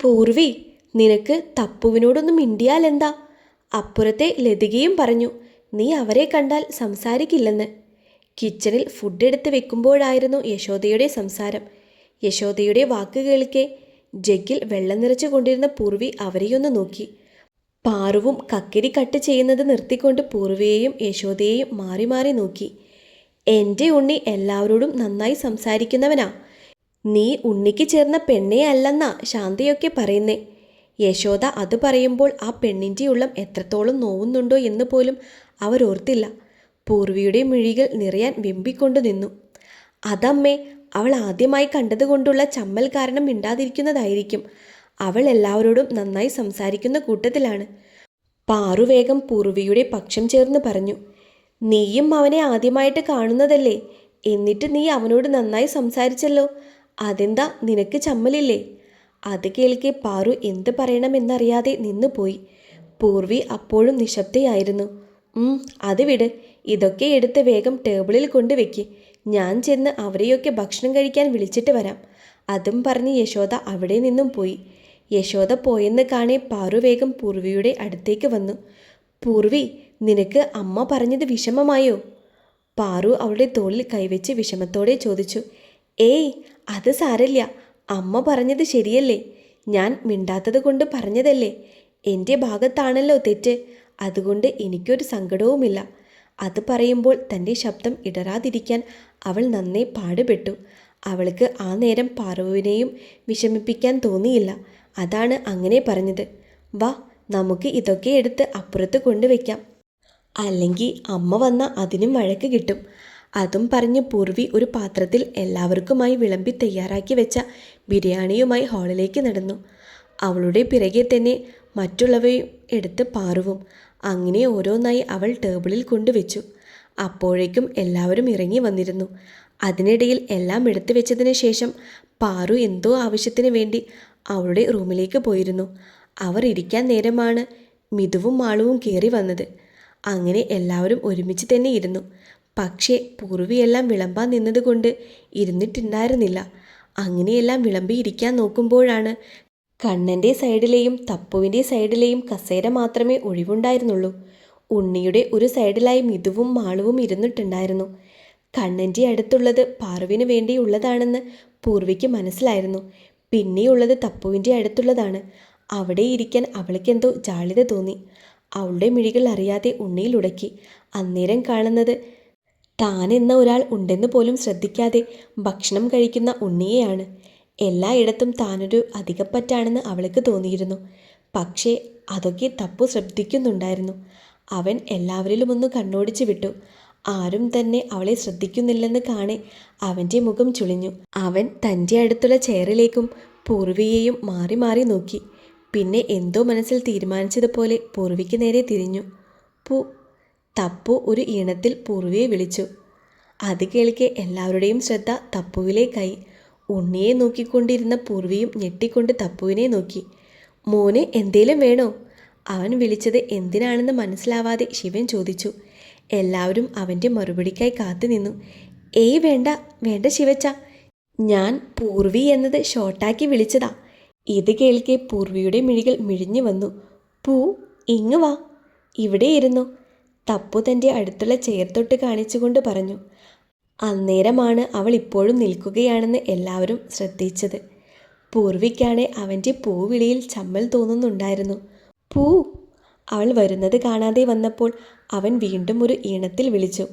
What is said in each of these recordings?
പൂർവി നിനക്ക് തപ്പുവിനോടൊന്നും മിണ്ടിയാലെന്താ? അപ്പുറത്തെ ലതികയും പറഞ്ഞു നീ അവരെ കണ്ടാൽ സംസാരിക്കില്ലെന്ന്. കിച്ചണിൽ ഫുഡ് എടുത്ത് വെക്കുമ്പോഴായിരുന്നു യശോദയുടെ സംസാരം. യശോദയുടെ വാക്ക് കേൾക്കെ ജഗ്ഗിൽ വെള്ളം നിറച്ചു കൊണ്ടിരുന്ന പൂർവി അവരെയൊന്ന് നോക്കി. പാറുവും കക്കിരി കട്ട് ചെയ്യുന്നത് നിർത്തിക്കൊണ്ട് പൂർവിയെയും യശോദയെയും മാറി മാറി നോക്കി. എന്റെ ഉണ്ണി എല്ലാവരോടും നന്നായി സംസാരിക്കുന്നവനാ. നീ ഉണ്ണിക്ക് ചേർന്ന പെണ്ണേ അല്ലെന്നാ ശാന്തയൊക്കെ പറയുന്നേ. യശോദ അത് പറയുമ്പോൾ ആ പെണ്ണിന്റെ ഉള്ളം എത്രത്തോളം നോവുന്നുണ്ടോ എന്ന് പോലും അവരോർത്തില്ല പൂർവിയുടെ മിഴികൾ നിറയാൻ വെമ്പിക്കൊണ്ടു നിന്നു. അതമ്മേ അവൾ ആദ്യമായി കണ്ടതുകൊണ്ടുള്ള ചമ്മൽ കാരണം മിണ്ടാതിരിക്കുന്നതായിരിക്കും. അവൾ എല്ലാവരോടും നന്നായി സംസാരിക്കുന്ന കൂട്ടത്തിലാണ്. പാറു വേഗം പൂർവിയുടെ പക്ഷം ചേർന്ന് പറഞ്ഞു നീയും അവനെ ആദ്യമായിട്ട് കാണുന്നതല്ലേ? എന്നിട്ട് നീ അവനോട് നന്നായി സംസാരിച്ചല്ലോ. അതെന്താ നിനക്ക് ചമ്മലില്ലേ? അത് കേൾക്കെ പാറു എന്ത് പറയണമെന്നറിയാതെ നിന്നുപോയി പൂർവി അപ്പോഴും നിശബ്ദയായിരുന്നു. അത് വിട്. ഇതൊക്കെ എടുത്ത് വേഗം ടേബിളിൽ കൊണ്ടുവെക്ക് ഞാൻ ചെന്ന് അവരെയൊക്കെ ഭക്ഷണം കഴിക്കാൻ വിളിച്ചിട്ട് വരാം. അതും പറഞ്ഞ് യശോദ അവിടെ നിന്നും പോയി. യശോദ പോയെന്ന് കാണെ പാറു വേഗം പൂർവിയുടെ അടുത്തേക്ക് വന്നു. പൂർവി നിനക്ക് അമ്മ പറഞ്ഞത് വിഷമമായോ? പാറു അവളുടെ തോളിൽ കൈവച്ച് വിഷമത്തോടെ ചോദിച്ചു. ഏയ് അത് സാരല്ല. അമ്മ പറഞ്ഞത് ശരിയല്ലേ? ഞാൻ മിണ്ടാത്തത് കൊണ്ട് പറഞ്ഞതല്ലേ? എന്റെ ഭാഗത്താണല്ലോ തെറ്റ്. അതുകൊണ്ട് എനിക്കൊരു സങ്കടവുമില്ല. അത് പറയുമ്പോൾ തന്റെ ശബ്ദം ഇടറാതിരിക്കാൻ അവൾ നന്നേ പാടുപെട്ടു. അവൾക്ക് ആ നേരം പാർവുവിനെയും വിഷമിപ്പിക്കാൻ തോന്നിയില്ല. അതാണ് അങ്ങനെ പറഞ്ഞത്. വാ നമുക്ക് ഇതൊക്കെ എടുത്ത് അപ്പുറത്ത് കൊണ്ടുവയ്ക്കാം. അല്ലെങ്കിൽ അമ്മ വന്ന അതിനും വഴക്ക് കിട്ടും. അതും പറഞ്ഞ് പൂർവി ഒരു പാത്രത്തിൽ എല്ലാവർക്കുമായി വിളമ്പി തയ്യാറാക്കി വെച്ച ബിരിയാണിയുമായി ഹാളിലേക്ക് നടന്നു. അവളുടെ പിറകെ തന്നെ മറ്റുള്ളവയും എടുത്ത് പാറുവും. അങ്ങനെ ഓരോന്നായി അവൾ ടേബിളിൽ കൊണ്ടുവച്ചു. അപ്പോഴേക്കും എല്ലാവരും ഇറങ്ങി വന്നിരുന്നു. അതിനിടയിൽ എല്ലാം എടുത്തു വെച്ചതിന് ശേഷം പാറു എന്തോ ആവശ്യത്തിന് വേണ്ടി അവളുടെ റൂമിലേക്ക് പോയിരുന്നു. അവർ ഇരിക്കാൻ നേരമാണ് മിതുവും മാളുവും കയറി വന്നത്. അങ്ങനെ എല്ലാവരും ഒരുമിച്ച് തന്നെ ഇരുന്നു. പക്ഷേ പൂർവിയെല്ലാം വിളമ്പാൻ നിന്നതുകൊണ്ട് ഇരുന്നിട്ടുണ്ടായിരുന്നില്ല. അങ്ങനെയെല്ലാം വിളമ്പി ഇരിക്കാൻ നോക്കുമ്പോഴാണ് കണ്ണന്റെ സൈഡിലെയും തപ്പുവിന്റെ സൈഡിലെയും കസേര മാത്രമേ ഒഴിവുണ്ടായിരുന്നുള്ളൂ. ഉണ്ണിയുടെ ഒരു സൈഡിലായി മിതുവും മാളുവും ഇരുന്നിട്ടുണ്ടായിരുന്നു. കണ്ണന്റെ അടുത്തുള്ളത് പാർവിന് വേണ്ടിയുള്ളതാണെന്ന് പൂർവിക്ക് മനസ്സിലായിരുന്നു. പിന്നെയുള്ളത് തപ്പുവിന്റെ അടുത്തുള്ളതാണ്. അവിടെ ഇരിക്കാൻ അവൾക്കെന്തോ ജാളിത തോന്നി. അവളുടെ മിഴികൾ അറിയാതെ ഉണ്ണിയിൽ ഉടക്കി. അന്നേരം കാണുന്നത് താൻ എന്ന ഒരാൾ ഉണ്ടെന്ന് പോലും ശ്രദ്ധിക്കാതെ ഭക്ഷണം കഴിക്കുന്ന ഉണ്ണിയെയാണ്. എല്ലായിടത്തും താനൊരു അധികപ്പറ്റാണെന്ന് അവൾക്ക് തോന്നിയിരുന്നു. പക്ഷേ അതൊക്കെ തപ്പു ശ്രദ്ധിക്കുന്നുണ്ടായിരുന്നു. അവൻ എല്ലാവരിലും ഒന്ന് കണ്ണോടിച്ചു വിട്ടു. ആരും തന്നെ അവളെ ശ്രദ്ധിക്കുന്നില്ലെന്ന് കാണെ അവന്റെ മുഖം ചുളിഞ്ഞു. അവൻ തന്റെ അടുത്തുള്ള ചെയറിലേക്കും പൂർവിയെയും മാറി മാറി നോക്കി. പിന്നെ എന്തോ മനസ്സിൽ തീരുമാനിച്ചതുപോലെ പൂർവിക്ക് നേരെ തിരിഞ്ഞു. പൂ തപ്പു ഒരു ഈണത്തിൽ പൂർവിയെ വിളിച്ചു. അത് കേൾക്കെ എല്ലാവരുടെയും ശ്രദ്ധ തപ്പുവിലേക്കായി ഉണ്ണിയെ നോക്കിക്കൊണ്ടിരുന്ന പൂർവിയും ഞെട്ടിക്കൊണ്ട് തപ്പുവിനെ നോക്കി. മോന് എന്തേലും വേണോ? അവൻ വിളിച്ചത് എന്തിനാണെന്ന് മനസ്സിലാവാതെ ശിവൻ ചോദിച്ചു. എല്ലാവരും അവന്റെ മറുപടിക്കായി കാത്തുനിന്നു ഏയ് വേണ്ട വേണ്ട ശിവച്ച. ഞാൻ പൂർവി എന്നത് ഷോർട്ടാക്കി വിളിച്ചതാ. ഇത് കേൾക്കെ പൂർവിയുടെ മിഴികൾ മിഴിഞ്ഞു വന്നു. പൂ ഇങ്ങു വാ. ഇവിടെ ഇരുന്നു തപ്പു തന്റെ അടുത്തുള്ള ചേർത്തൊട്ട് തൊട്ട് കാണിച്ചുകൊണ്ട് പറഞ്ഞു അന്നേരമാണ് അവൾ ഇപ്പോഴും നിൽക്കുകയാണെന്ന് എല്ലാവരും ശ്രദ്ധിച്ചത്. പൂർവിക്കാണെ അവന്റെ പൂവിളിയിൽ ചമ്മൽ തോന്നുന്നുണ്ടായിരുന്നു. പൂ അവൾ വരുന്നത് കാണാതെ വന്നപ്പോൾ അവൻ വീണ്ടും ഒരു ഈണത്തിൽ വിളിച്ചു.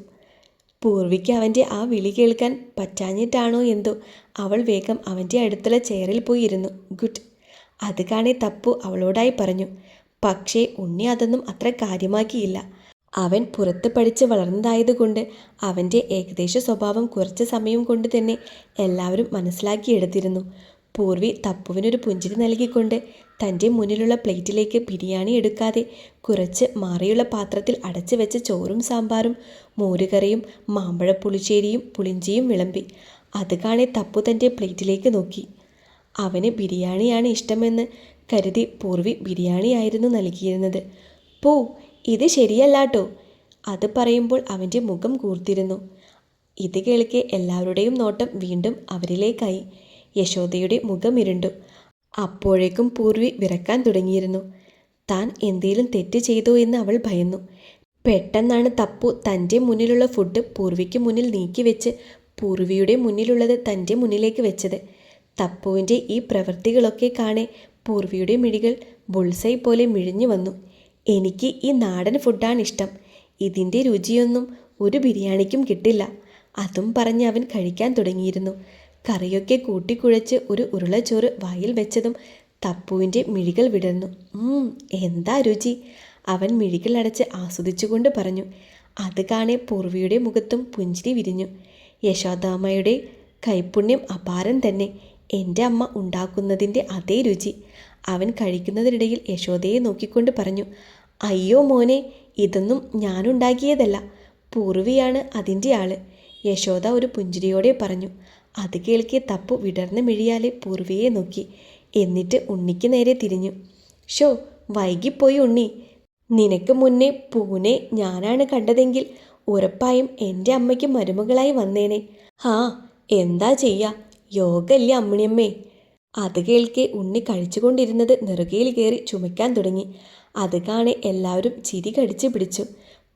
പൂർവിക്ക് അവന്റെ ആ വിളി കേൾക്കാൻ പറ്റാഞ്ഞിട്ടാണോ എന്തോ അവൾ വേഗം അവന്റെ അടുത്തുള്ള ചെയറിൽ പോയി ഇരുന്നു ഗുഡ്. അത് കാണെ തപ്പു അവളോടായി പറഞ്ഞു. പക്ഷേ ഉണ്ണി അതൊന്നും അത്ര കാര്യമാക്കിയില്ല. അവൻ പുറത്ത് പഠിച്ച് വളർന്നതായതുകൊണ്ട് അവന്റെ ഏകദേശ സ്വഭാവം കുറച്ച് സമയം കൊണ്ട് തന്നെ എല്ലാവരും മനസ്സിലാക്കിയെടുത്തിരുന്നു. പൂർവി തപ്പുവിനൊരു പുഞ്ചിരി നൽകിക്കൊണ്ട് തന്റെ മുന്നിലുള്ള പ്ലേറ്റിലേക്ക് ബിരിയാണി എടുക്കാതെ കുറച്ച് മാറിയുള്ള പാത്രത്തിൽ അടച്ചു വെച്ച ചോറും സാമ്പാറും മോരുകറിയും മാമ്പഴ പുളിശ്ശേരിയും പുളിഞ്ചിയും വിളമ്പി. അത് കാണെ തപ്പു തന്റെ പ്ലേറ്റിലേക്ക് നോക്കി. അവന് ബിരിയാണിയാണ് ഇഷ്ടമെന്ന് കരുതി പൂർവി ബിരിയാണിയായിരുന്നു നൽകിയിരുന്നത്. പോ ഇത് ശരിയല്ലാട്ടോ. അത് പറയുമ്പോൾ അവന്റെ മുഖം കൂർത്തിരുന്നു. ഇത് കേൾക്കെ എല്ലാവരുടെയും നോട്ടം വീണ്ടും അവരിലേക്കായി. യശോദയുടെ മുഖം ഇരുണ്ടു. അപ്പോഴേക്കും പൂർവി വിറക്കാൻ തുടങ്ങിയിരുന്നു. താൻ എന്തേലും തെറ്റ് ചെയ്തോ എന്ന് അവൾ ഭയന്നു. പെട്ടെന്നാണ് തപ്പു തന്റെ മുന്നിലുള്ള ഫുഡ് പൂർവിക്ക് മുന്നിൽ നീക്കി വെച്ച് പൂർവിയുടെ മുന്നിലുള്ളത് തന്റെ മുന്നിലേക്ക് വെച്ചത്. തപ്പുവിന്റെ ഈ പ്രവൃത്തികളൊക്കെ കാണെ പൂർവിയുടെ മിഴികൾ ബുൾസൈ പോലെ മിഴിഞ്ഞു വന്നു. എനിക്ക് ഈ നാടൻ ഫുഡാണ് ഇഷ്ടം. ഇതിന്റെ രുചിയൊന്നും ഒരു ബിരിയാണിക്കും കിട്ടില്ല. അതും പറഞ്ഞ് അവൻ കഴിക്കാൻ തുടങ്ങിയിരുന്നു. കറിയൊക്കെ കൂട്ടിക്കുഴച്ച് ഒരു ഉരുളച്ചോറ് വായിൽ വെച്ചതും തപ്പുവിന്റെ മിഴികൾ വിടർന്നു. "ഉം, എന്താ രുചി? അവൻ മിഴികൾ അടച്ച് ആസ്വദിച്ചുകൊണ്ട് പറഞ്ഞു. അത് കാണെ പൂർവിയുടെ മുഖത്തും പുഞ്ചിരി വിരിഞ്ഞു. യശോദാമ്മയുടെ കൈപ്പുണ്യം അപാരം തന്നെ. എന്റെ അമ്മ ഉണ്ടാക്കുന്നതിന്റെ അതേ രുചി. അവൻ കഴിക്കുന്നതിനിടയിൽ യശോദയെ നോക്കിക്കൊണ്ട് പറഞ്ഞു അയ്യോ മോനെ ഇതൊന്നും ഞാനുണ്ടാക്കിയതല്ല. പൂർവിയാണ് അതിന്റെ ആൾ. യശോദ ഒരു പുഞ്ചിരിയോടെ പറഞ്ഞു അത് കേൾക്കെ തപ്പു വിടർന്ന് മിഴിയാലെ പൂർവിയെ നോക്കി. എന്നിട്ട് ഉണ്ണിക്ക് നേരെ തിരിഞ്ഞു ഷോ വൈകിപ്പോയി ഉണ്ണി. നിനക്ക് മുന്നേ പൂനെ ഞാനാണ് കണ്ടതെങ്കിൽ ഉറപ്പായും എന്റെ അമ്മയ്ക്ക് മരുമകളായി വന്നേനെ. ഹാ എന്താ ചെയ്യാ? യോഗല്ലേ അമ്മിണിയമ്മേ? അത് കേൾക്കെ ഉണ്ണി കഴിച്ചുകൊണ്ടിരുന്നത് നെറുകയിൽ കയറി ചുമയ്ക്കാൻ തുടങ്ങി. അത് കാണെ എല്ലാവരും ചിരി കടിച്ചു പിടിച്ചു.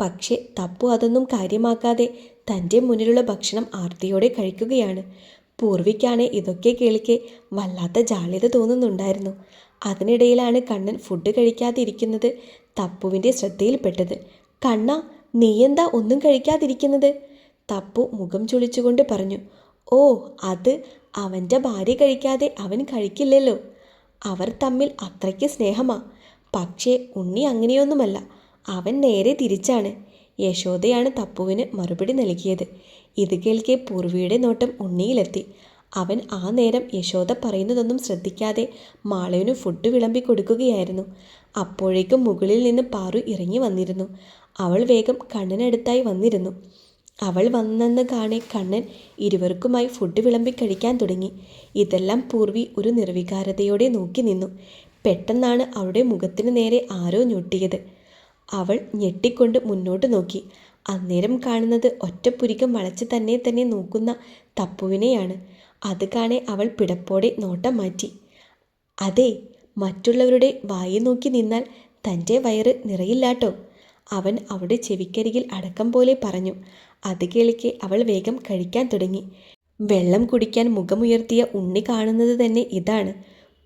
പക്ഷേ തപ്പു അതൊന്നും കാര്യമാക്കാതെ തന്റെ മുന്നിലുള്ള ഭക്ഷണം ആർത്തിയോടെ കഴിക്കുകയാണ്. പൂർവിക്കാണ് ഇതൊക്കെ കേൾക്കെ വല്ലാത്ത ജാള്യത തോന്നുന്നുണ്ടായിരുന്നു. അതിനിടയിലാണ് കണ്ണൻ ഫുഡ് കഴിക്കാതിരിക്കുന്നത് തപ്പുവിന്റെ ശ്രദ്ധയിൽപ്പെട്ടത്. കണ്ണ നീയെന്താ ഒന്നും കഴിക്കാതിരിക്കുന്നത്? തപ്പു മുഖം ചുളിച്ചുകൊണ്ട് പറഞ്ഞു. ഓ അത് അവന്റെ ഭാര്യ കഴിക്കാതെ അവൻ കഴിക്കില്ലല്ലോ. അവർ തമ്മിൽ അത്രയ്ക്ക് സ്നേഹമാ. പക്ഷേ ഉണ്ണി അങ്ങനെയൊന്നുമല്ല. അവൻ നേരെ തിരിച്ചാണ്. യശോദയാണ് തപ്പുവിന് മറുപടി നൽകിയത്. ഇത് കേൾക്കെ പൂർവിയുടെ നോട്ടം ഉണ്ണിയിലെത്തി. അവൻ ആ നേരം യശോദ പറയുന്നതൊന്നും ശ്രദ്ധിക്കാതെ മാളവിന് ഫുഡ് വിളമ്പി കൊടുക്കുകയായിരുന്നു. അപ്പോഴേക്കും മുകളിൽ നിന്ന് പാറു ഇറങ്ങി വന്നിരുന്നു. അവൾ വേഗം കണ്ണനടുത്തായി വന്നിരുന്നു. അവൾ വന്നെന്ന് കാണെ കണ്ണൻ ഇരുവർക്കുമായി ഫുഡ് വിളമ്പി കഴിക്കാൻ തുടങ്ങി. ഇതെല്ലാം പൂർവി ഒരു നിർവികാരതയോടെ നോക്കി നിന്നു. പെട്ടെന്നാണ് അവളുടെ മുഖത്തിന് നേരെ ആരോ ഞൊട്ടിയത്. അവൾ ഞെട്ടിക്കൊണ്ട് മുന്നോട്ട് നോക്കി. അന്നേരം കാണുന്നത് ഒറ്റപ്പുരികം വളച്ച് തന്നെ തന്നെ നോക്കുന്ന തപ്പുവിനെയാണ്. അത് കാണെ അവൾ പിടപ്പോടെ നോട്ടം മാറ്റി. അതെ മറ്റുള്ളവരുടെ വായി നോക്കി നിന്നാൽ തന്റെ വയറ് നിറയില്ലാട്ടോ. അവൻ അവിടെ ചെവിക്കരികിൽ അടക്കം പോലെ പറഞ്ഞു. അത് കേളിക്ക് അവൾ വേഗം കഴിക്കാൻ തുടങ്ങി. വെള്ളം കുടിക്കാൻ മുഖമുയർത്തിയ ഉണ്ണി കാണുന്നത് തന്നെ ഇതാണ്.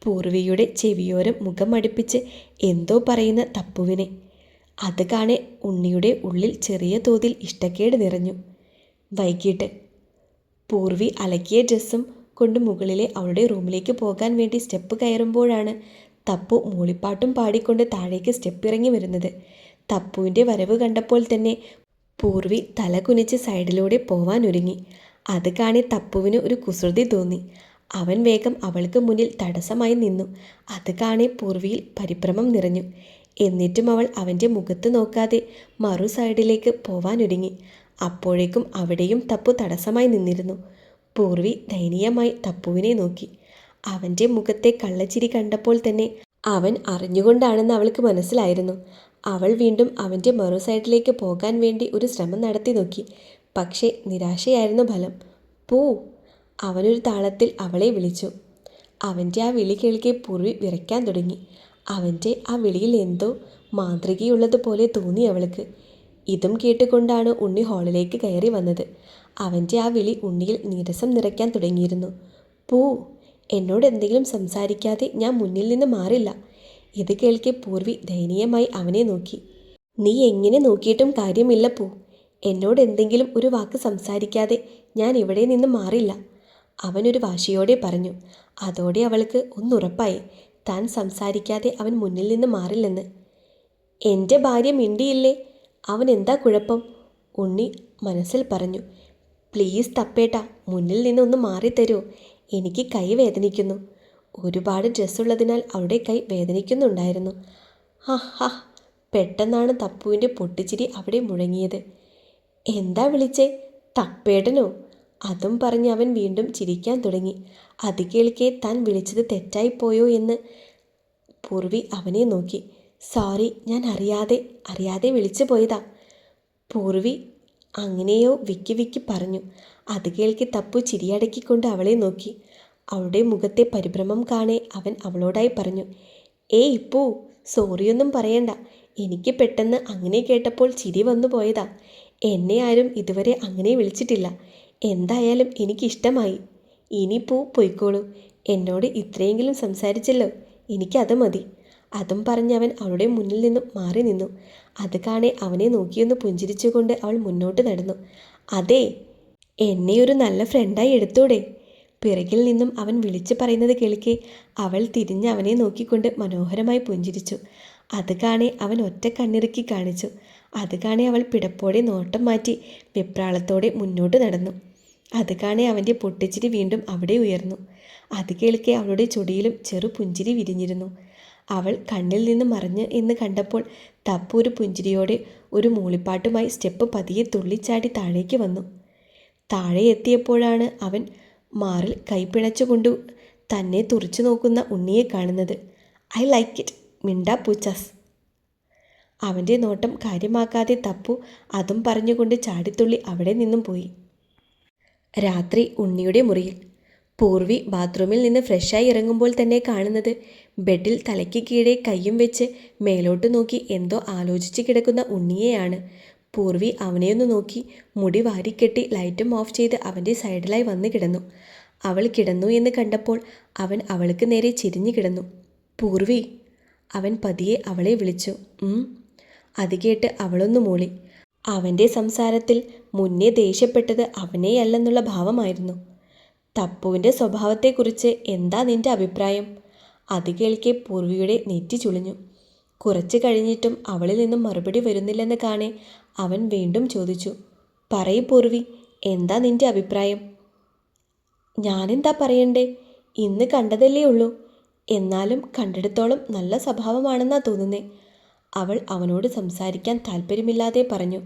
പൂർവിയുടെ ചെവിയോരം മുഖം അടുപ്പിച്ച് എന്തോ പറയുന്ന തപ്പുവിനെ. അത് കാണെ ഉണ്ണിയുടെ ഉള്ളിൽ ചെറിയ തോതിൽ ഇഷ്ടക്കേട് നിറഞ്ഞു. വൈകിട്ട്. പൂർവി അലക്കിയ ഡ്രസ്സും കൊണ്ട് മുകളിലെ അവളുടെ റൂമിലേക്ക് പോകാൻ വേണ്ടി സ്റ്റെപ്പ് കയറുമ്പോഴാണ് തപ്പു മൂളിപ്പാട്ടും പാടിക്കൊണ്ട് താഴേക്ക് സ്റ്റെപ്പ് ഇറങ്ങി വരുന്നത്. തപ്പുവിന്റെ വരവ് കണ്ടപ്പോൾ തന്നെ പൂർവി തല കുനിച്ച് സൈഡിലൂടെ പോവാൻ ഒരുങ്ങി അത് കാണി തപ്പുവിന് ഒരു കുസൃതി തോന്നി. അവൻ വേഗം അവൾക്ക് മുന്നിൽ തടസ്സമായി നിന്നു. അത് കാണി പൂർവിയിൽ പരിഭ്രമം നിറഞ്ഞു. എന്നിട്ടും അവൾ അവന്റെ മുഖത്ത് നോക്കാതെ മറു സൈഡിലേക്ക് പോവാനൊരുങ്ങി. അപ്പോഴേക്കും അവിടെയും തപ്പു തടസ്സമായി നിന്നിരുന്നു. പൂർവി ദയനീയമായി തപ്പുവിനെ നോക്കി. അവന്റെ മുഖത്തെ കള്ളച്ചിരി കണ്ടപ്പോൾ തന്നെ അവൻ അറിഞ്ഞുകൊണ്ടാണെന്ന് അവൾക്ക് മനസ്സിലായിരുന്നു. അവൾ വീണ്ടും അവന്റെ മറു സൈഡിലേക്ക് പോകാൻ വേണ്ടി ഒരു ശ്രമം നടത്തി നോക്കി. പക്ഷേ നിരാശയായിരുന്നു ഫലം. പൂ അവനൊരു താളത്തിൽ അവളെ വിളിച്ചു. അവന്റെ ആ വിളി കേൾക്കെ പുറി വിറയ്ക്കാൻ തുടങ്ങി. അവന്റെ ആ വിളിയിൽ എന്തോ മാന്ത്രികയുള്ളതുപോലെ തോന്നി അവൾക്ക്. ഇതും കേട്ടുകൊണ്ടാണ് ഉണ്ണി ഹാളിലേക്ക് കയറി വന്നത്. അവന്റെ ആ വിളി ഉണ്ണിയിൽ നീരസം നിറയ്ക്കാൻ തുടങ്ങിയിരുന്നു. പൂ എന്നോട് എന്തെങ്കിലും സംസാരിക്കാതെ ഞാൻ മുന്നിൽ നിന്ന് മാറില്ല. ഇത് കേൾക്കെ പൂർവി ദയനീയമായി അവനെ നോക്കി. നീ എങ്ങനെ നോക്കിയിട്ടും കാര്യമില്ല പോ. എന്നോട് എന്തെങ്കിലും ഒരു വാക്ക് സംസാരിക്കാതെ ഞാൻ ഇവിടെ നിന്ന് മാറില്ല. അവനൊരു വാശിയോടെ പറഞ്ഞു. അതോടെ അവൾക്ക് ഒന്നുറപ്പായി. താൻ സംസാരിക്കാതെ അവൻ മുന്നിൽ നിന്ന് മാറില്ലെന്ന്. എന്റെ ഭാര്യ മിണ്ടിയില്ലേ? അവൻ എന്താ കുഴപ്പം? ഉണ്ണി മനസ്സിൽ പറഞ്ഞു. പ്ലീസ് തപ്പേട്ട മുന്നിൽ നിന്നൊന്ന് മാറിത്തരുമോ എനിക്ക് കൈ വേദനിക്കുന്നു ഒരുപാട് ഡ്രസ്സുള്ളതിനാൽ അവളുടെ കൈ വേദനിക്കുന്നുണ്ടായിരുന്നു. ഹാ ഹാ പെട്ടെന്നാണ് തപ്പുവിന്റെ പൊട്ടിച്ചിരി അവിടെ മുഴങ്ങിയത്. എന്താ വിളിച്ചേ? തപ്പേടനോ അതും പറഞ്ഞ് അവൻ വീണ്ടും ചിരിക്കാൻ തുടങ്ങി. അത് കേൾക്കെ താൻ വിളിച്ചത് തെറ്റായിപ്പോയോ എന്ന് പൂർവി അവനെ നോക്കി. സോറി ഞാൻ അറിയാതെ അറിയാതെ വിളിച്ചു പോയതാ. പൂർവി അങ്ങനെയോ വിക്കി വിക്കി പറഞ്ഞു. അത് കേൾക്കി തപ്പു ചിരിയടക്കിക്കൊണ്ട് അവളെ നോക്കി. അവളുടെ മുഖത്തെ പരിഭ്രമം കാണെ അവൻ അവളോടായി പറഞ്ഞു ഏയ് ഇപ്പോ സോറിയൊന്നും പറയണ്ട. എനിക്ക് പെട്ടെന്ന് അങ്ങനെ കേട്ടപ്പോൾ ചിരി വന്നു പോയതാ. എന്നെ ആരും ഇതുവരെ അങ്ങനെ വിളിച്ചിട്ടില്ല. എന്തായാലും എനിക്കിഷ്ടമായി ഇനി പൂ പൊയ്ക്കോളൂ. എന്നോട് ഇത്രയെങ്കിലും സംസാരിച്ചല്ലോ. എനിക്കത് മതി. അതും പറഞ്ഞ് അവൻ അവളുടെ മുന്നിൽ നിന്നും മാറി നിന്നു. അത് കാണെ അവനെ നോക്കിയൊന്ന് പുഞ്ചിരിച്ചുകൊണ്ട് അവൾ മുന്നോട്ട് നടന്നു. അതെ എന്നെ ഒരു നല്ല ഫ്രണ്ടായി എടുത്തൂടെ. പിറകിൽ നിന്നും അവൻ വിളിച്ചു പറയുന്നത് കേൾക്കെ. അവൾ തിരിഞ്ഞ് അവനെ നോക്കിക്കൊണ്ട് മനോഹരമായി പുഞ്ചിരിച്ചു. അത് കാണെ അവൻ ഒറ്റ കണ്ണിറുക്കി കാണിച്ചു. അത് കാണെ അവൾ പിടപ്പോടെ നോട്ടം മാറ്റി വെപ്രാളത്തോടെ മുന്നോട്ട് നടന്നു. അത് കാണെ അവന്റെ പൊട്ടിച്ചിരി വീണ്ടും അവിടെ ഉയർന്നു. അത് കേൾക്കെ അവളുടെ ചൊടിയിലും ചെറു പുഞ്ചിരി വിരിഞ്ഞിരുന്നു. അവൾ കണ്ണിൽ നിന്ന് മറിഞ്ഞ് എന്ന് കണ്ടപ്പോൾ തപ്പു പുഞ്ചിരിയോടെ ഒരു മൂളിപ്പാട്ടുമായി സ്റ്റെപ്പ് പതിയെ തുള്ളിച്ചാടി താഴേക്ക് വന്നു. താഴെ എത്തിയപ്പോഴാണ് അവൻ മാറിൽ കൈപ്പിണച്ചുകൊണ്ട് തന്നെ തുറച്ചു നോക്കുന്ന ഉണ്ണിയെ കാണുന്നത്. I like it. മിണ്ട പൂച്ചാസ്. അവന്റെ നോട്ടം കാര്യമാക്കാതെ തപ്പു അതും പറഞ്ഞുകൊണ്ട് ചാടിത്തുള്ളി അവിടെ നിന്നും പോയി. രാത്രി ഉണ്ണിയുടെ മുറിയിൽ. പൂർവി ബാത്റൂമിൽ നിന്ന് ഫ്രഷായി ഇറങ്ങുമ്പോൾ തന്നെ കാണുന്നത് ബെഡിൽ തലയ്ക്ക് കീഴെ കയ്യും വെച്ച് മേലോട്ട് നോക്കി എന്തോ ആലോചിച്ച് കിടക്കുന്ന ഉണ്ണിയെയാണ്. പൂർവി അവനെയൊന്ന് നോക്കി. മുടി വാരിക്കെട്ടി ലൈറ്റും ഓഫ് ചെയ്ത് അവന്റെ സൈഡിലായി വന്ന് കിടന്നു. അവൾ കിടന്നു എന്ന് കണ്ടപ്പോൾ അവൻ അവൾക്ക് നേരെ ചിരിഞ്ഞു കിടന്നു. പൂർവി അവൻ പതിയെ അവളെ വിളിച്ചു. അത് കേട്ട് അവളൊന്നു മൂളി. അവന്റെ സംസാരത്തിൽ മുന്നേ ദേഷ്യപ്പെട്ടത് അവനെയല്ലെന്നുള്ള ഭാവമായിരുന്നു. തപ്പുവിന്റെ സ്വഭാവത്തെക്കുറിച്ച് എന്താ നിന്റെ അഭിപ്രായം? അത് കേൾക്കെ പൂർവിയുടെ നെറ്റി ചുളിഞ്ഞു. കുറച്ച് കഴിഞ്ഞിട്ടും അവളിൽ നിന്നും മറുപടി വരുന്നില്ലെന്ന് കാണെ അവൻ വീണ്ടും ചോദിച്ചു പറയ് പൂർവി എന്താ നിന്റെ അഭിപ്രായം? ഞാനെന്താ പറയണ്ടേ? ഇന്ന് കണ്ടതല്ലേ ഉള്ളൂ. എന്നാലും കണ്ടിടത്തോളം നല്ല സ്വഭാവമാണെന്നാ തോന്നുന്നേ. അവൾ അവനോട് സംസാരിക്കാൻ താല്പര്യമില്ലാതെ പറഞ്ഞു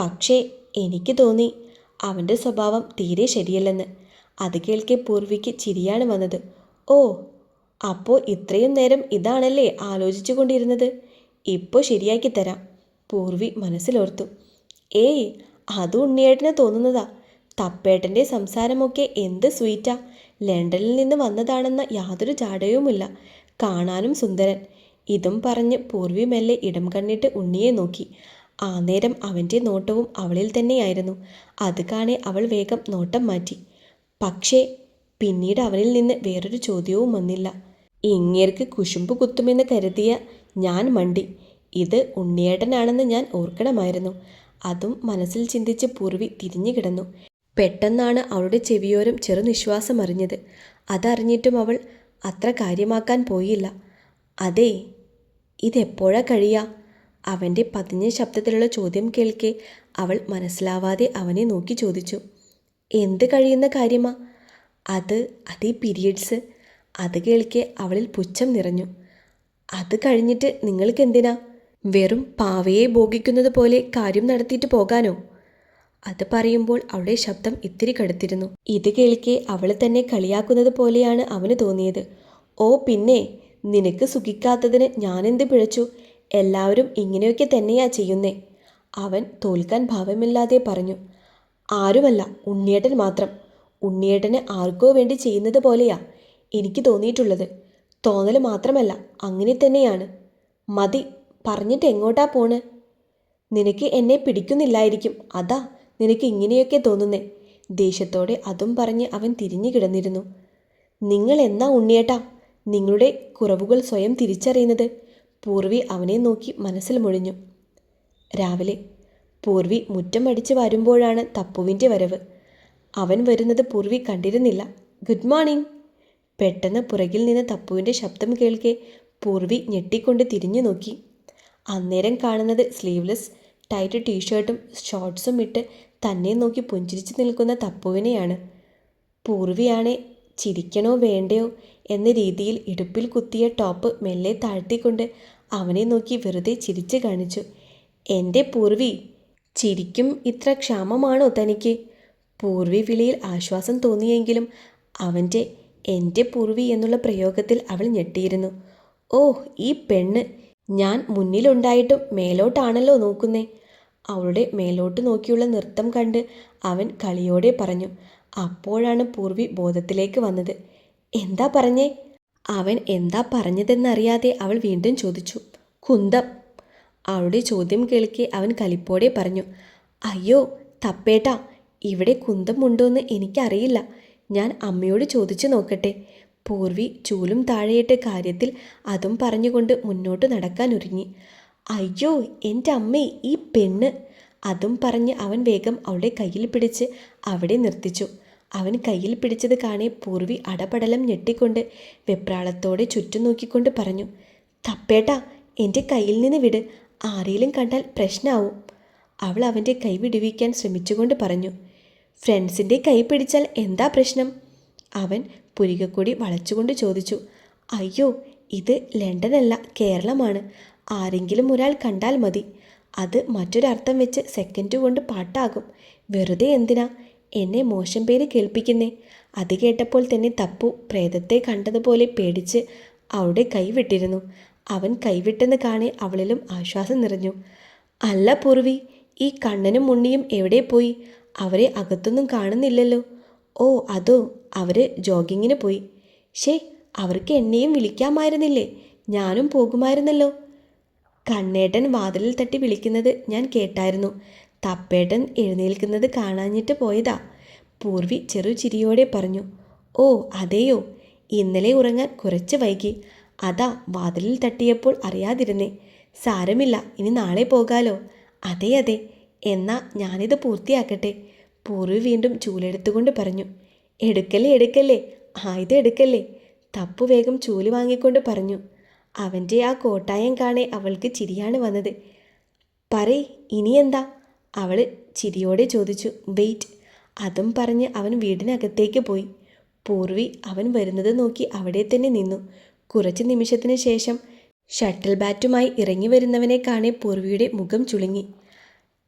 പക്ഷേ എനിക്ക് തോന്നി അവന്റെ സ്വഭാവം തീരെ ശരിയല്ലെന്ന്. അത് കേൾക്കെ പൂർവിക്ക് ചിരിയാണ് വന്നത്. ഓ അപ്പോൾ ഇത്രയും നേരം ഇതാണല്ലേ ആലോചിച്ചു കൊണ്ടിരുന്നത് ഇപ്പോൾ ശരിയാക്കി തരാം. പൂർവി മനസ്സിലോർത്തു. ഏയ് അത് ഉണ്ണിയേട്ടന് തോന്നുന്നതാ. തപ്പേട്ടന്റെ സംസാരമൊക്കെ എന്ത് സ്വീറ്റാ. ലണ്ടനിൽ നിന്ന് വന്നതാണെന്ന യാതൊരു ജാടയുമില്ല. കാണാനും സുന്ദരൻ. ഇതും പറഞ്ഞ് പൂർവി മെല്ലെ ഇടം കണ്ണിട്ട് ഉണ്ണിയെ നോക്കി. ആ നേരം അവന്റെ നോട്ടവും അവളിൽ തന്നെയായിരുന്നു. അത് കാണെ അവൾ വേഗം നോട്ടം മാറ്റി. പക്ഷേ പിന്നീട് അവനിൽ നിന്ന് വേറൊരു ചോദ്യവും വന്നില്ല. ഇങ്ങേർക്ക് കുശുമ്പ് കുത്തുമെന്ന് കരുതിയ ഞാൻ മണ്ടി. ഇത് ഉണ്ണിയേട്ടനാണെന്ന് ഞാൻ ഓർക്കണമായിരുന്നു. അതും മനസ്സിൽ ചിന്തിച്ച് പൂർവി തിരിഞ്ഞു കിടന്നു. പെട്ടെന്നാണ് അവളുടെ ചെവിയോരം ചെറുനിശ്വാസം അറിഞ്ഞത്. അതറിഞ്ഞിട്ടും അവൾ അത്ര കാര്യമാക്കാൻ പോയില്ല. അതേ ഇതെപ്പോഴാ കഴിയാ? അവന്റെ പതിഞ്ഞ ശബ്ദത്തിലുള്ള ചോദ്യം കേൾക്കെ അവൾ മനസ്സിലാവാതെ അവനെ നോക്കി ചോദിച്ചു. എന്ത് കഴിയുന്ന കാര്യമാ? അത് അതേ പീരിയഡ്സ്. അത് കേൾക്കെ അവളിൽ പുച്ഛം നിറഞ്ഞു. അത് കഴിഞ്ഞിട്ട് നിങ്ങൾക്ക് എന്തിനാ വെറും പാവയെ ഭോഗിക്കുന്നത് പോലെ കാര്യം നടത്തിയിട്ട് പോകാനോ? അത് പറയുമ്പോൾ അവളുടെ ശബ്ദം ഇത്തിരി കടുത്തിരുന്നു. ഇത് കേൾക്കെ അവൾ തന്നെ കളിയാക്കുന്നത് പോലെയാണ് അവന് തോന്നിയത്. ഓ പിന്നെ നിനക്ക് സുഖിക്കാത്തതിന് ഞാനെന്ത് പിഴച്ചു? എല്ലാവരും ഇങ്ങനെയൊക്കെ തന്നെയാ ചെയ്യുന്നേ. അവൻ തോൽക്കാൻ ഭാവമില്ലാതെ പറഞ്ഞു. ആരുമല്ല ഉണ്ണിയേട്ടൻ മാത്രം. ഉണ്ണിയേട്ടന് ആർക്കോ വേണ്ടി ചെയ്യുന്നത് പോലെയാ എനിക്ക് തോന്നിയിട്ടുള്ളത്. തോന്നൽ മാത്രമല്ല അങ്ങനെ തന്നെയാണ്. മതി പറഞ്ഞിട്ട് എങ്ങോട്ടാ പോണ്? നിനക്ക് എന്നെ പിടിക്കുന്നില്ലായിരിക്കും. അതാ നിനക്ക് ഇങ്ങനെയൊക്കെ തോന്നുന്നേ. ദേഷ്യത്തോടെ അതും പറഞ്ഞ് അവൻ തിരിഞ്ഞു കിടന്നിരുന്നു. നിങ്ങൾ എന്നാ ഉണ്ണിയേട്ടാ? നിങ്ങളുടെ കുറവുകൾ സ്വയം തിരിച്ചറിയുന്നത്? പൂർവി അവനെ നോക്കി മനസ്സിൽ മുഴിഞ്ഞു. രാവിലെ പൂർവി മുറ്റം അടിച്ച് വരുമ്പോഴാണ് തപ്പുവിന്റെ വരവ്. അവൻ വരുന്നത് പൂർവി കണ്ടിരുന്നില്ല. ഗുഡ് മോർണിംഗ് പെട്ടെന്ന് പുറകിൽ നിന്ന് തപ്പുവിന്റെ ശബ്ദം കേൾക്കെ പൂർവി ഞെട്ടിക്കൊണ്ട് തിരിഞ്ഞു നോക്കി. അന്നേരം കാണുന്നത് സ്ലീവ്ലെസ് ടൈറ്റ് ടീഷർട്ടും ഷോർട്ട്സും ഇട്ട് തന്നെ നോക്കി പുഞ്ചിരിച്ച് നിൽക്കുന്ന തപ്പുവിനെയാണ്. പൂർവിയാണെ ചിരിക്കണോ വേണ്ടയോ എന്ന രീതിയിൽ ഇടുപ്പിൽ കുത്തിയ ടോപ്പ് മെല്ലെ താഴ്ത്തിക്കൊണ്ട് അവനെ നോക്കി വെറുതെ ചിരിച്ച് കാണിച്ചു. എന്റെ പൂർവി ചിരിക്കും ഇത്ര ക്ഷാമമാണോ തനിക്ക്? പൂർവി വിളിയിൽ ആശ്വാസം തോന്നിയെങ്കിലും അവന്റെ എന്റെ പൂർവി എന്നുള്ള പ്രയോഗത്തിൽ അവൾ ഞെട്ടിയിരുന്നു. ഓ ഈ പെണ്ണ് ഞാൻ മുന്നിലുണ്ടായിട്ടും മേലോട്ടാണല്ലോ നോക്കുന്നേ. അവളുടെ മേലോട്ട് നോക്കിയുള്ള നൃത്തം കണ്ട് അവൻ കളിയോടെ പറഞ്ഞു അപ്പോഴാണ് പൂർവി ബോധത്തിലേക്ക് വന്നത്. എന്താ പറഞ്ഞേ? അവൻ എന്താ പറഞ്ഞതെന്നറിയാതെ അവൾ വീണ്ടും ചോദിച്ചു കുന്തം. അവളുടെ ചോദ്യം കേൾക്കെ അവൻ കലിപ്പോടെ പറഞ്ഞു അയ്യോ തപ്പേട്ടാ ഇവിടെ കുന്തം ഉണ്ടോയെന്ന് എനിക്കറിയില്ല. ഞാൻ അമ്മയോട് ചോദിച്ചു നോക്കട്ടെ. പൂർവി ചൂലും താഴെയിട്ട കാര്യത്തിൽ അതും പറഞ്ഞുകൊണ്ട് മുന്നോട്ട് നടക്കാൻ ഒരുങ്ങി. അയ്യോ എന്റെ അമ്മേ ഈ പെണ്ണ് അതും പറഞ്ഞ് അവൻ വേഗം അവളുടെ കയ്യിൽ പിടിച്ച് അവിടെ നിർത്തിച്ചു. അവൻ കയ്യിൽ പിടിച്ചത് കാണെ പൂർവി അടപടലം ഞെട്ടിക്കൊണ്ട് വെപ്രാളത്തോടെ ചുറ്റും നോക്കിക്കൊണ്ട് പറഞ്ഞു തപ്പേട്ടാ എന്റെ കയ്യിൽ നിന്ന് വിട് ആരെയും കണ്ടാൽ പ്രശ്നമാവും അവൾ അവന്റെ കൈ വിടുവിക്കാൻ ശ്രമിച്ചുകൊണ്ട് പറഞ്ഞു ഫ്രണ്ട്സിന്റെ കൈ പിടിച്ചാൽ എന്താ പ്രശ്നം? അവൻ പുരികക്കൊടി വളച്ചുകൊണ്ട് ചോദിച്ചു അയ്യോ ഇത് ലണ്ടനല്ല കേരളമാണ്. ആരെങ്കിലും ഒരാൾ കണ്ടാൽ മതി. അത് മറ്റൊരർത്ഥം വെച്ച് സെക്കൻഡ് കൊണ്ട് പാട്ടാകും. വെറുതെ എന്തിനാ? എന്നെ മോശം പേര് കേൾപ്പിക്കുന്നേ അത് കേട്ടപ്പോൾ തന്നെ തപ്പു പ്രേതത്തെ കണ്ടതുപോലെ പേടിച്ച് അവളുടെ കൈവിട്ടിരുന്നു. അവൻ കൈവിട്ടെന്ന് കാണേ അവളിലും ആശ്വാസം നിറഞ്ഞു. അല്ല പൂർവി ഈ കണ്ണനും മുണ്ണിയും എവിടെ പോയി? അവരെ അകത്തൊന്നും കാണുന്നില്ലല്ലോ. ഓ അതോ അവർ ജോഗിങ്ങിന് പോയി. ഷേ അവർക്ക് എന്നെയും വിളിക്കാമായിരുന്നില്ലേ? ഞാനും പോകുമായിരുന്നല്ലോ. കണ്ണേട്ടൻ വാതിലിൽ തട്ടി വിളിക്കുന്നത് ഞാൻ കേട്ടായിരുന്നു. തപ്പേട്ടൻ എഴുന്നേൽക്കുന്നത് കാണാഞ്ഞിട്ട് പോയതാ. പൂർവി ചെറു ചിരിയോടെ പറഞ്ഞു ഓ അതെയോ? ഇന്നലെ ഉറങ്ങാൻ കുറച്ച് വൈകി. അതാ വാതിലിൽ തട്ടിയപ്പോൾ അറിയാതിരുന്നേ. സാരമില്ല ഇനി നാളെ പോകാലോ. അതെ അതെ എന്നാ ഞാനിത് പൂർത്തിയാക്കട്ടെ. പൂർവി വീണ്ടും ചൂലെടുത്തുകൊണ്ട് പറഞ്ഞു എടുക്കല്ലേ എടുക്കല്ലേ ആ ഇത് എടുക്കല്ലേ തപ്പു വേഗം ചൂൽ വാങ്ങിക്കൊണ്ട് പറഞ്ഞു. അവന്റെ ആ കോട്ടായം കാണെ അവൾക്ക് ചിരിയാണ് വന്നത്. പറയ് ഇനിയെന്താ? അവൾ ചിരിയോടെ ചോദിച്ചു. വെയിറ്റ് അതും പറഞ്ഞ് അവൻ വീടിനകത്തേക്ക് പോയി. പൂർവി അവൻ വരുന്നത് നോക്കി അവിടെ തന്നെ നിന്നു. കുറച്ച് നിമിഷത്തിന് ശേഷം ഷട്ടിൽ ബാറ്റുമായി ഇറങ്ങി വരുന്നവനെ കാണെ പൂർവിയുടെ മുഖം ചുളുങ്ങി.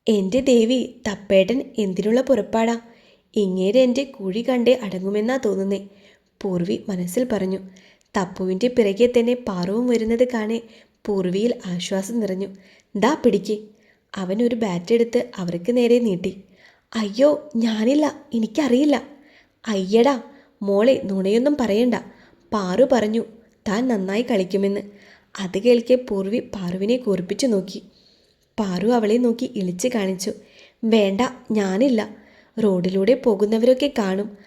എന്റെ ദേവി തപ്പേട്ടൻ എന്തിനുള്ള പുറപ്പാടാ? ഇങ്ങേരെ എന്റെ കുഴി കണ്ടേ അടങ്ങുമെന്നാ തോന്നുന്നേ. പൂർവി മനസ്സിൽ പറഞ്ഞു തപ്പുവിന്റെ പിറകെ തന്നെ പാറവും വരുന്നത് കാണെ. പൂർവിയിൽ ആശ്വാസം നിറഞ്ഞു ദാ പിടിക്ക്. അവൻ ഒരു ബാറ്റ് എടുത്ത് അവർക്ക് നേരെ നീട്ടി അയ്യോ ഞാനില്ല എനിക്കറിയില്ല. അയ്യടാ മോളെ നുണയൊന്നും പറയണ്ട. പാറു പറഞ്ഞു താൻ നന്നായി കളിക്കുമെന്ന്. അത് കേൾക്കെ പൂർവി പാറുവിനെ കൂർപ്പിച്ചു നോക്കി. പാറു അവളെ നോക്കി ഇളിച്ച് കാണിച്ചു. വേണ്ട ഞാനില്ല. റോഡിലൂടെ പോകുന്നവരൊക്കെ കാണും.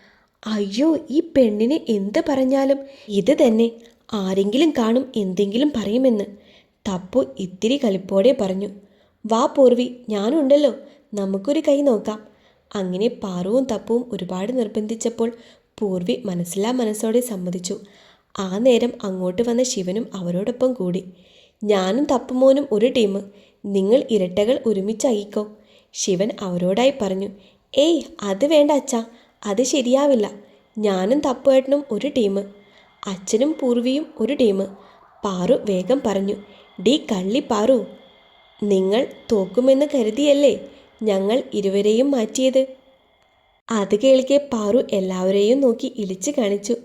അയ്യോ ഈ പെണ്ണിനെ എന്ത് പറഞ്ഞാലും ഇത് തന്നെ. ആരെങ്കിലും കാണും എന്തെങ്കിലും പറയുമെന്ന്. തപ്പു ഇത്തിരി കലിപ്പോടെ പറഞ്ഞു. വാ പൂർവി ഞാനുണ്ടല്ലോ. നമുക്കൊരു കൈ നോക്കാം. അങ്ങനെ പാറുവും തപ്പുവും ഒരുപാട് നിർബന്ധിച്ചപ്പോൾ പൂർവി മനസ്സിലാ മനസ്സോടെ സമ്മതിച്ചു. ആ നേരം അങ്ങോട്ട് വന്ന ശിവനും അവരോടൊപ്പം കൂടി. ഞാനും തപ്പുമോനും ഒരു ടീം. നിങ്ങൾ ഇരട്ടകൾ ഒരുമിച്ചായിക്കോ ശിവൻ അവരോടായി പറഞ്ഞു ഏയ് അത് വേണ്ട അച്ഛാ അത് ശരിയാവില്ല. ഞാനും തപ്പുവേട്ടനും ഒരു ടീം. അച്ഛനും പൂർവിയും ഒരു ടീം. പാറു വേഗം പറഞ്ഞു ഡി കള്ളി പാറു നിങ്ങൾ തോക്കുമെന്ന് കരുതിയല്ലേ ഞങ്ങൾ ഇരുവരെയും മാറ്റിയത്? അത് കേൾക്കെ പാറു എല്ലാവരെയും നോക്കി ഇളിച്ചു കാണിച്ചു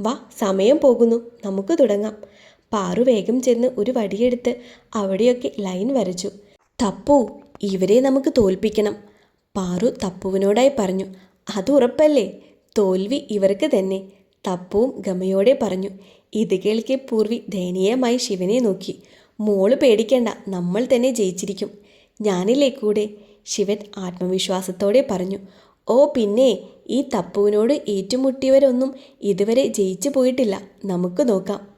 വാ സമയം പോകുന്നു നമുക്ക് തുടങ്ങാം. പാറു വേഗം ചെന്ന് ഒരു വടിയെടുത്ത് അവിടെയൊക്കെ ലൈൻ വരച്ചു. തപ്പു ഇവരെ നമുക്ക് തോൽപ്പിക്കണം പാറു തപ്പുവിനോടായി പറഞ്ഞു. അത് ഉറപ്പല്ലേ? തോൽവി ഇവർക്ക് തന്നെ തപ്പുവും ഗമയോടെ പറഞ്ഞു. ഇത് കേൾക്കെ പൂർവി ദയനീയമായി ശിവനെ നോക്കി. മോൾ പേടിക്കേണ്ട നമ്മൾ തന്നെ ജയിച്ചിരിക്കും. ഞാനില്ലേ കൂടെ? ശിവൻ ആത്മവിശ്വാസത്തോടെ പറഞ്ഞു. ഓ പിന്നെ ഈ തപ്പുവിനോട് ഏറ്റുമുട്ടിയവരൊന്നും ഇതുവരെ ജയിച്ചു പോയിട്ടില്ല. നമുക്ക് നോക്കാം.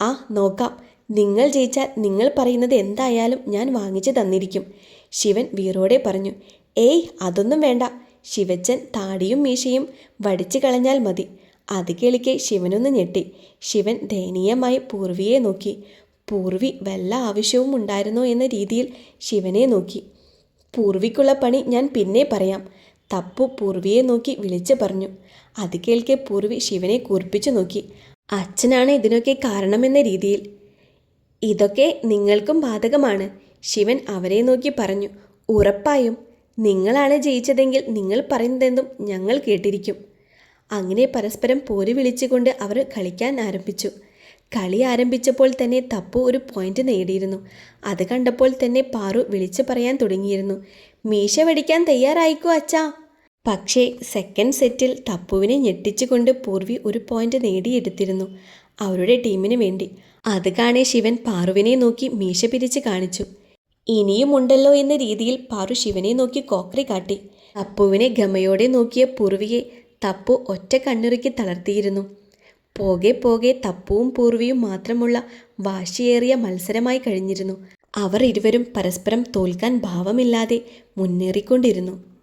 ആ നോക്കാം. നിങ്ങൾ ജയിച്ചാൽ നിങ്ങൾ പറയുന്നത് എന്തായാലും ഞാൻ വാങ്ങിച്ചു തന്നിരിക്കും. ശിവൻ വീറോടെ പറഞ്ഞു ഏയ് അതൊന്നും വേണ്ട. ശിവച്ചൻ താടിയും മീശയും വടിച്ചു കളഞ്ഞാൽ മതി. അത് കേളിക്കെ ശിവനൊന്ന് ഞെട്ടി. ശിവൻ ദയനീയമായി പൂർവിയെ നോക്കി. പൂർവി വല്ല ആവശ്യവും ഉണ്ടായിരുന്നോ എന്ന രീതിയിൽ ശിവനെ നോക്കി. പൂർവിക്കുള്ള പണി ഞാൻ പിന്നെ പറയാം. തപ്പു പൂർവിയെ നോക്കി വിളിച്ചു പറഞ്ഞു. അത് കേൾക്കെ പൂർവി ശിവനെ കൂർപ്പിച്ചു നോക്കി. അച്ഛനാണ് ഇതിനൊക്കെ കാരണമെന്ന രീതിയിൽ. ഇതൊക്കെ നിങ്ങൾക്കും ബാധകമാണ്. ശിവൻ അവരെ നോക്കി പറഞ്ഞു. ഉറപ്പായും നിങ്ങളാണ് ജയിച്ചതെങ്കിൽ നിങ്ങൾ പറയുന്നതെന്തും ഞങ്ങൾ കേട്ടിരിക്കും. അങ്ങനെ പരസ്പരം പോര് വിളിച്ചുകൊണ്ട് അവർ കളിക്കാൻ ആരംഭിച്ചു. കളി ആരംഭിച്ചപ്പോൾ തന്നെ തപ്പു ഒരു പോയിന്റ് നേടിയിരുന്നു. അത് കണ്ടപ്പോൾ തന്നെ പാറു വിളിച്ചു പറയാൻ തുടങ്ങിയിരുന്നു. മീശ വടിക്കാൻ തയ്യാറായിക്കോ അച്ഛാ? പക്ഷേ സെക്കൻഡ് സെറ്റിൽ തപ്പുവിനെ ഞെട്ടിച്ചുകൊണ്ട് പൂർവി ഒരു പോയിന്റ് നേടിയെടുത്തിരുന്നു. അവരുടെ ടീമിന് വേണ്ടി. അത് കാണെ ശിവൻ പാറുവിനെ നോക്കി മീശ പിരിച്ച് കാണിച്ചു. ഇനിയുമുണ്ടല്ലോ എന്ന രീതിയിൽ പാറു ശിവനെ നോക്കി കോക്രി കാട്ടി. തപ്പുവിനെ ഗമയോടെ നോക്കിയ പൂർവിയെ തപ്പു ഒറ്റ കണ്ണിറുക്കി തളർത്തിയിരുന്നു. പോകെ പോകെ തപ്പുവും പൂർവിയും മാത്രമുള്ള വാശിയേറിയ മത്സരമായി കഴിഞ്ഞിരുന്നു. അവർ ഇരുവരും പരസ്പരം തോൽക്കാൻ ഭാവമില്ലാതെ മുന്നേറിക്കൊണ്ടിരുന്നു.